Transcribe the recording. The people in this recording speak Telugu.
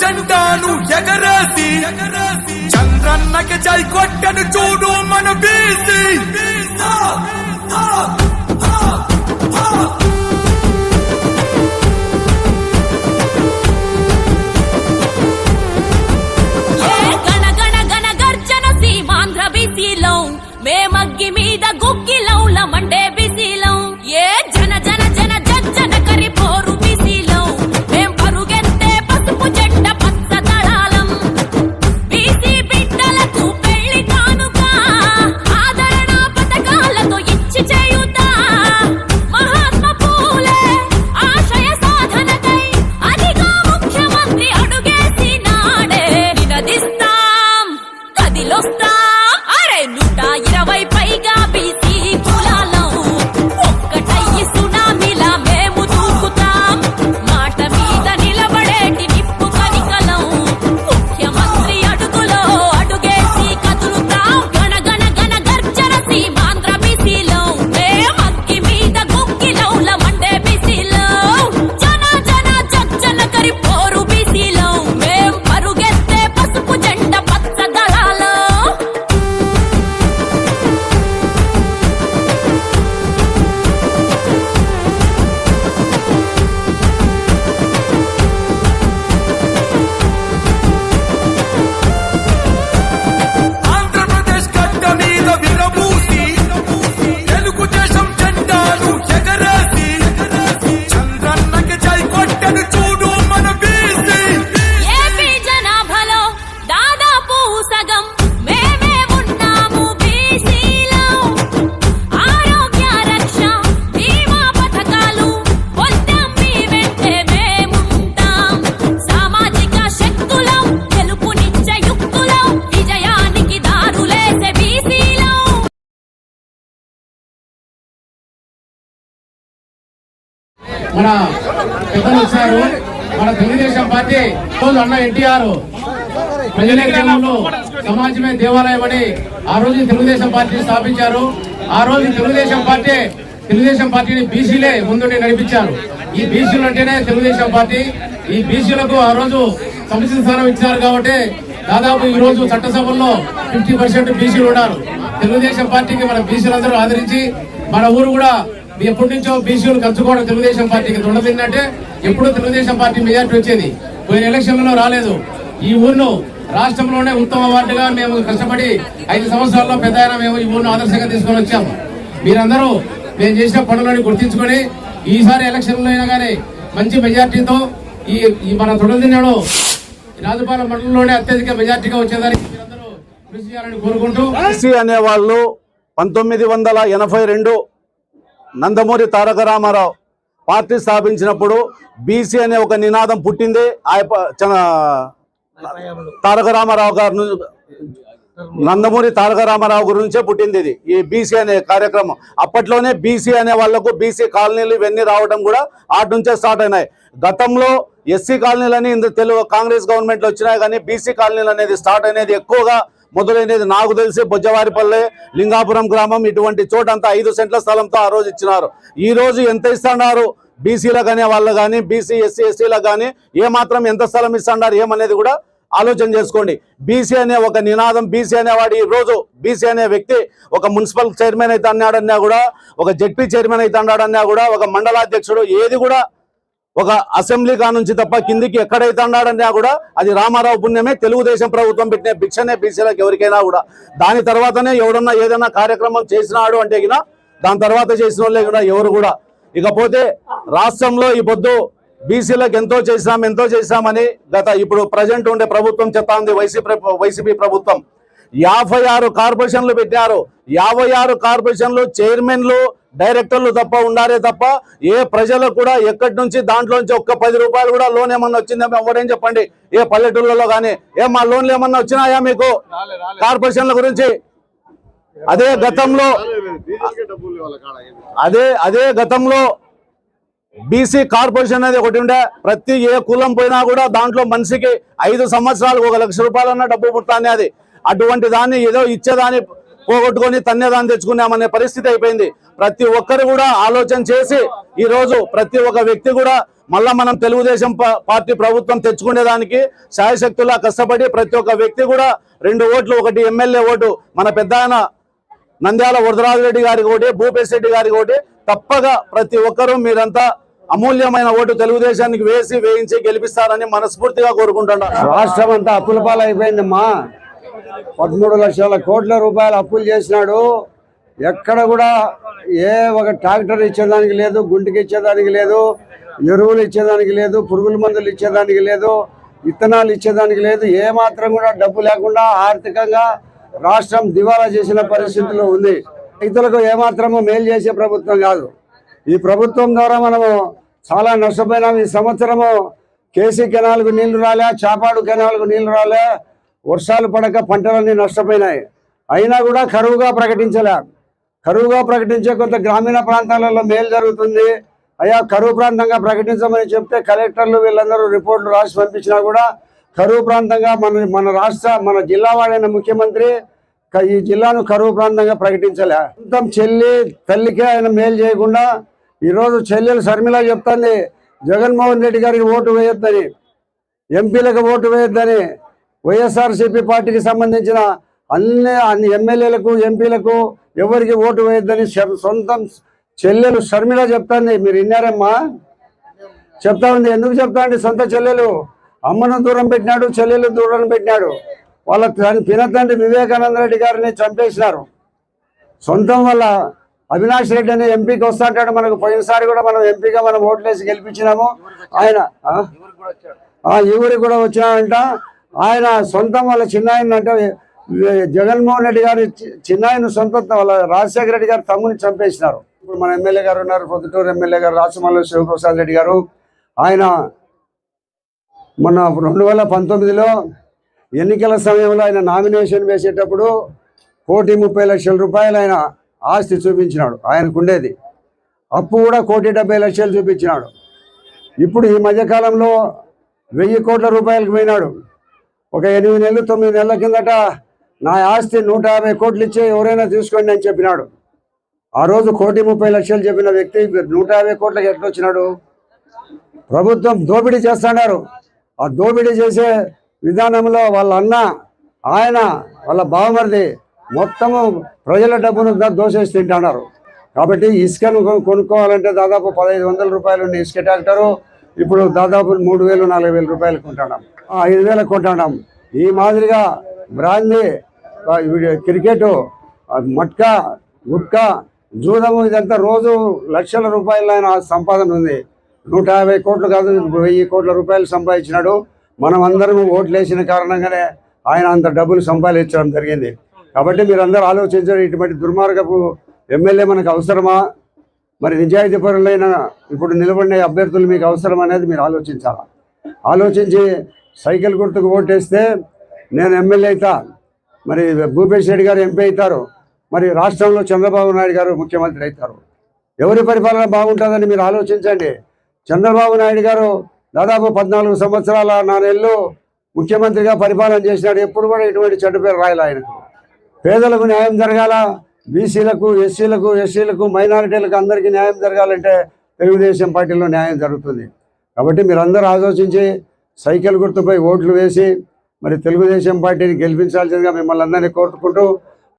జెండాను ఎగరేసి చంద్రన్నకి జై కొట్టను చూ మన పెద్దలు వచ్చారు. మన తెలుగుదేశం పార్టీ రోజు అన్న ఎన్టీఆర్ ప్రజాక్షేమంలో సమాజమే దేవాలయం అని ఆ రోజు తెలుగుదేశం పార్టీని స్థాపించారు. ఆ రోజు తెలుగుదేశం పార్టీ తెలుగుదేశం పార్టీని బీసీలే ముందుండి నడిపించారు. ఈ బీసీలు అంటేనే తెలుగుదేశం పార్టీ. ఈ బీసీలకు ఆ రోజు సముచిత స్థానం ఇచ్చారు కాబట్టి దాదాపు ఈ రోజు చట్టసభల్లో ఫిఫ్టీ పర్సెంట్ బీసీలు ఉన్నారు. తెలుగుదేశం పార్టీకి మన బీసీలందరూ ఆదరించి మన ఊరు కూడా ఎప్పటి నుంచో బీసీలు కలుసుకోవడం తెలుగుదేశం పార్టీకి దుండదిందంటే ఎప్పుడూ తెలుగుదేశం పార్టీ మెజార్టీ వచ్చేది. పోయిన ఎలక్షన్లలో రాలేదు. ఈ ఊర్ను రాష్ట్రంలోనే ఉత్తమ వార్డుగా మేము కష్టపడి ఐదు సంవత్సరాల్లో పెద్ద మేము ఈ ఊరిని ఆదర్శంగా తీసుకొని వచ్చాము. మీరందరూ మేము చేసిన పనులను గుర్తించుకొని ఈసారి ఎలక్షన్లో అయినా కానీ మంచి మెజార్టీతో ఈ ఈ మన తొడదిన్నాడు రాజుపాలెం మండలంలోనే అత్యధిక మెజార్టీగా వచ్చేదానికి మీరందరూ కృషి చేయాలని కోరుకుంటూ అనేవాళ్ళు పంతొమ్మిది వందల ఎనభై రెండు నందమూరి తారక రామారావు పార్టీ స్థాపించినప్పుడు బీసీ అనే ఒక నినాదం పుట్టింది. ఆ తారక రామారావు గారి నందమూరి తారక రామారావు గురించే పుట్టింది ఇది. ఈ బీసీ అనే కార్యక్రమం. అప్పట్లోనే బీసీ అనే వాళ్ళకు బీసీ కాలనీలు ఇవన్నీ రావడం కూడా ఆటి నుంచే స్టార్ట్ అయినాయి. గతంలో ఎస్సీ కాలనీలని ఇందు తెలుగు కాంగ్రెస్ గవర్నమెంట్లు వచ్చినాయి కానీ బీసీ కాలనీలు అనేది స్టార్ట్ అనేది ఎక్కువగా మొదలైనది నాకు తెలిసి బొజ్జవారిపల్లె లింగాపురం గ్రామం ఇటువంటి చోటంతా ఐదు సెంట్ల స్థలంతో ఆ రోజు ఇచ్చినారు. ఈ రోజు ఎంత ఇస్తున్నారు? బీసీలకు అనే వాళ్ళు కానీ బీసీ ఎస్సీ ఎస్సీలకు కానీ ఏ మాత్రం ఎంత స్థలం ఇస్తున్నారు ఏమనేది కూడా ఆలోచన చేసుకోండి. బీసీ అనే ఒక నినాదం బీసీ అనేవాడు ఈ రోజు బీసీ అనే వ్యక్తి ఒక మున్సిపల్ చైర్మన్ అయితే అన్నాడన్నా కూడా ఒక జడ్పీ చైర్మన్ అయితే అన్నాడన్నా కూడా ఒక మండలాధ్యక్షుడు ఏది కూడా ఒక అసెంబ్లీ కా నుంచి తప్ప కిందికి ఎక్కడైతే అన్నాడన్నా కూడా అది రామారావు పుణ్యమే. తెలుగుదేశం ప్రభుత్వం పెట్టిన భిక్షనే బీసీలకు ఎవరికైనా కూడా. దాని తర్వాతనే ఎవడన్నా ఏదైనా కార్యక్రమం చేసినాడు అంటే గిన దాని తర్వాత చేసిన వాళ్ళే కూడా ఎవరు కూడా. ఇకపోతే రాష్ట్రంలో ఈ పొద్దు బీసీలకు ఎంతో చేసినాం ఎంతో చేసామని గత ఇప్పుడు ప్రజెంట్ ఉండే ప్రభుత్వం చెప్తా ఉంది వైసీపీ వైసీపీ ప్రభుత్వం. యాభై ఆరు కార్పొరేషన్లు పెట్టారు. యాభై ఆరు కార్పొరేషన్లు చైర్మన్లు డైరెక్టర్లు తప్ప ఉండారే తప్ప ఏ ప్రజలకు కూడా ఎక్కడి నుంచి దాంట్లోంచి ఒక్క పది రూపాయలు కూడా లోన్ ఏమన్నా వచ్చిందేమో ఎవరేం చెప్పండి. ఏ పల్లెటూళ్ళలో కానీ ఏ మా లోన్లు ఏమన్నా వచ్చినాయా మీకు? కార్పొరేషన్ల గురించి? అదే గతంలో అదే అదే గతంలో బీసీ కార్పొరేషన్ అనేది ఒకటి ఉండే. ప్రతి ఏ కులం పోయినా కూడా దాంట్లో మనిషికి ఐదు సంవత్సరాలు ఒక లక్ష రూపాయలన్న డబ్బు పుట్టానే అది. అటువంటి దాన్ని ఏదో ఇచ్చేదాన్ని పోగొట్టుకొని తన్నేదాన్ని తెచ్చుకున్నామనే పరిస్థితి అయిపోయింది. ప్రతి ఒక్కరు కూడా ఆలోచన చేసి ఈ రోజు ప్రతి ఒక్క వ్యక్తి కూడా మళ్ళా మనం తెలుగుదేశం పార్టీ ప్రభుత్వం తెచ్చుకునేదానికి శాయశక్తులా కష్టపడి ప్రతి ఒక్క వ్యక్తి కూడా రెండు ఓట్లు ఒకటి ఎమ్మెల్యే ఓటు మన పెద్ద నంద్యాల వరదరాజు రెడ్డి గారికి ఒకటి భూపేశ్ రెడ్డి గారికి ఒకటి తప్పగా ప్రతి ఒక్కరూ మీరంతా అమూల్యమైన ఓటు తెలుగుదేశానికి వేసి వేయించి గెలిపిస్తారని మనస్ఫూర్తిగా కోరుకుంటున్నాను రాష్ట్రం అంతా అప్పుల పాలైపోయిందమ్మా. పదమూడు లక్షల కోట్ల రూపాయలు అప్పులు చేసినాడు. ఎక్కడ కూడా ఏ ఒక ట్రాక్టర్ ఇచ్చేదానికి లేదు గుంటికి ఇచ్చేదానికి లేదు ఎరువులు ఇచ్చేదానికి లేదు పురుగుల మందులు ఇచ్చేదానికి లేదు విత్తనాలు ఇచ్చేదానికి లేదు. ఏ మాత్రం కూడా డబ్బు లేకుండా ఆర్థికంగా రాష్ట్రం దివాలా చేసిన పరిస్థితిలో ఉంది. రైతులకు ఏమాత్రము మేలు చేసే ప్రభుత్వం కాదు. ఈ ప్రభుత్వం ద్వారా మనము చాలా నష్టపోయినాం. ఈ సంవత్సరము కేసీ కెనాల్కు నీళ్ళు రాలే చాపాడు కెనాల్కు నీళ్ళు రాలే వర్షాలు పడక పంటలన్నీ నష్టపోయినాయి. అయినా కూడా కరువుగా ప్రకటించలే. కరువుగా ప్రకటించే కొంత గ్రామీణ ప్రాంతాలలో మేలు జరుగుతుంది. అయ్యా కరువు ప్రాంతంగా ప్రకటించమని చెప్తే కలెక్టర్లు వీళ్ళందరూ రిపోర్ట్లు రాసి పంపించినా కూడా కరువు ప్రాంతంగా మన మన రాష్ట్ర మన జిల్లా వాడైన ముఖ్యమంత్రి ఈ జిల్లాను కరువు ప్రాంతంగా ప్రకటించలే. సొంతం చెల్లి తల్లికే ఆయన మేలు చేయకుండా ఈరోజు చెల్లెలు శర్మిల చెప్తుంది జగన్మోహన్ రెడ్డి గారికి ఓటు వేయొద్దని ఎంపీలకు ఓటు వేయొద్దని వైఎస్ఆర్సీపీ పార్టీకి సంబంధించిన అన్ని అన్ని ఎమ్మెల్యేలకు ఎంపీలకు ఎవరికి ఓటు వేయొద్దని సొంతం చెల్లెలు షర్మిల చెప్తాంది. మీరు విన్నారమ్మా? చెప్తా ఉంది. ఎందుకు చెప్తా అండి సొంత చెల్లెలు. అమ్మను దూరం పెట్టినాడు చెల్లెలు దూరం పెట్టినాడు. వాళ్ళ పినతండ్రి వివేకానంద రెడ్డి గారిని చంపేసినారు. సొంతం వల్ల అవినాష్ రెడ్డి అనే ఎంపీకి వస్తాంటాడు మనకు పోయినసారి కూడా మనం ఎంపీగా మనం ఓట్లేసి గెలిపించినాము. ఆయన ఈ ఊరికి కూడా వచ్చినాడంట ఆయన సొంతం వాళ్ళ చిన్నాయన అంటే జగన్మోహన్ రెడ్డి గారి చిన్నాయన సొంత వాళ్ళ రాజశేఖర రెడ్డి గారు తమ్ముని చంపేసినారు. ఇప్పుడు మన ఎమ్మెల్యే గారు ఉన్నారు పొద్దుటూరు ఎమ్మెల్యే గారు రాచమల్లి శివప్రసాద్ రెడ్డి గారు. ఆయన మొన్న రెండు వేల పంతొమ్మిదిలో ఎన్నికల సమయంలో ఆయన నామినేషన్ వేసేటప్పుడు కోటి ముప్పై లక్షల రూపాయలు ఆయన ఆస్తి చూపించినాడు ఆయనకు ఉండేది అప్పు కూడా కోటి డెబ్బై లక్షలు చూపించినాడు. ఇప్పుడు ఈ మధ్యకాలంలో వెయ్యి కోట్ల రూపాయలకు పోయినాడు. ఒక ఎనిమిది నెలలు తొమ్మిది నెలల కిందట నా ఆస్తి నూట యాభై కోట్లు ఇచ్చే ఎవరైనా తీసుకోండి అని చెప్పినాడు. ఆ రోజు కోటి ముప్పై లక్షలు చెప్పిన వ్యక్తి నూట యాభై కోట్లకి ఎట్లొచ్చినాడు ప్రభుత్వం దోపిడీ చేస్తున్నారు ఆ దోపిడీ చేసే విధానంలో వాళ్ళ అన్న ఆయన వాళ్ళ బావమరిది మొత్తము ప్రజల డబ్బును దోసేసి తింటున్నారు. కాబట్టి ఇసుకను కొనుక్కోవాలంటే దాదాపు పదహైదు వందల రూపాయలు ఉన్న ఇసుక ట్రాక్టరు ఇప్పుడు దాదాపు మూడు వేలు నాలుగు వేల రూపాయలు కొంటున్నాం ఐదు వేలకు కొంటున్నాం ఈ మాదిరిగా బ్రాందీ క్రికెట్ మట్కా గుట్కా జూదము ఇదంతా రోజు లక్షల రూపాయల ఆయన సంపాదన ఉంది. నూట యాభై కోట్లు కాదు వెయ్యి కోట్ల రూపాయలు సంపాదించినాడు. మనం అందరం ఓట్లు వేసిన కారణంగానే ఆయన అంత డబ్బులు సంపాదించడం జరిగింది. కాబట్టి మీరందరూ ఆలోచించారు ఇటువంటి దుర్మార్గపు ఎమ్మెల్యే మనకు అవసరమా? మరి నిజాయితీ పరులైన ఇప్పుడు నిలబడిన అభ్యర్థులు మీకు అవసరం అనేది మీరు ఆలోచించాలా? ఆలోచించి సైకిల్ గుర్తుకు ఓటేస్తే నేను ఎమ్మెల్యే అవుతా మరి భూపేష్ రెడ్డి గారు ఎంపీ అవుతారు మరి రాష్ట్రంలో చంద్రబాబు నాయుడు గారు ముఖ్యమంత్రి అవుతారు. ఎవరి పరిపాలన బాగుంటుందని మీరు ఆలోచించండి. చంద్రబాబు నాయుడు గారు దాదాపు పద్నాలుగు సంవత్సరాల నాలుగేళ్ళు ముఖ్యమంత్రిగా పరిపాలన చేసినాడు. ఎప్పుడు కూడా ఇటువంటి చెడ్డ పేరు రాయాలి ఆయనకు. పేదలకు న్యాయం జరగాల? బీసీలకు ఎస్సీలకు ఎస్సీలకు మైనారిటీలకు అందరికీ న్యాయం జరగాలంటే తెలుగుదేశం పార్టీలో న్యాయం జరుగుతుంది. కాబట్టి మీరందరూ ఆలోచించి సైకిల్ గుర్తుపై ఓట్లు వేసి మరి తెలుగుదేశం పార్టీని గెలిపించాల్సిందిగా మిమ్మల్ని అందరినీ కోరుకుంటూ